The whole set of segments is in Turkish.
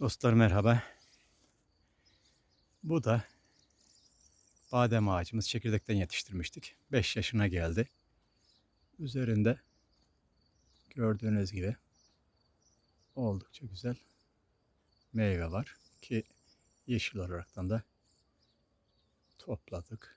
Dostlar merhaba. Bu da badem ağacımız çekirdekten yetiştirmiştik. 5 yaşına geldi. Üzerinde gördüğünüz gibi oldukça güzel meyve var ki yeşil olaraktan da topladık.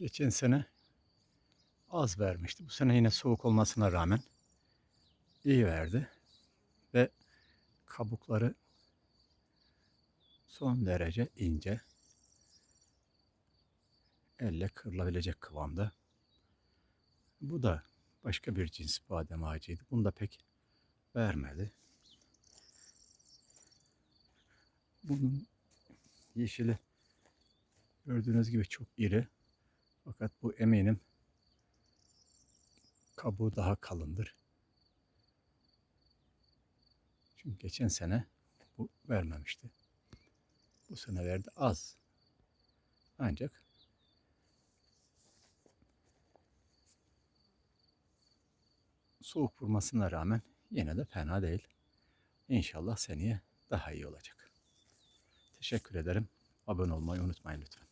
Geçen sene az vermişti. Bu sene yine soğuk olmasına rağmen iyi verdi. Ve kabukları son derece ince. Elle kırılabilecek kıvamda. Bu da başka bir cins badem ağacıydı. Bunu da pek vermedi. Bunun yeşili gördüğünüz gibi çok iri. Fakat bu eminim kabuğu daha kalındır. Çünkü geçen sene bu vermemişti. Bu sene verdi az. Ancak soğuk vurmasına rağmen yine de fena değil. İnşallah seneye daha iyi olacak. Teşekkür ederim. Abone olmayı unutmayın lütfen.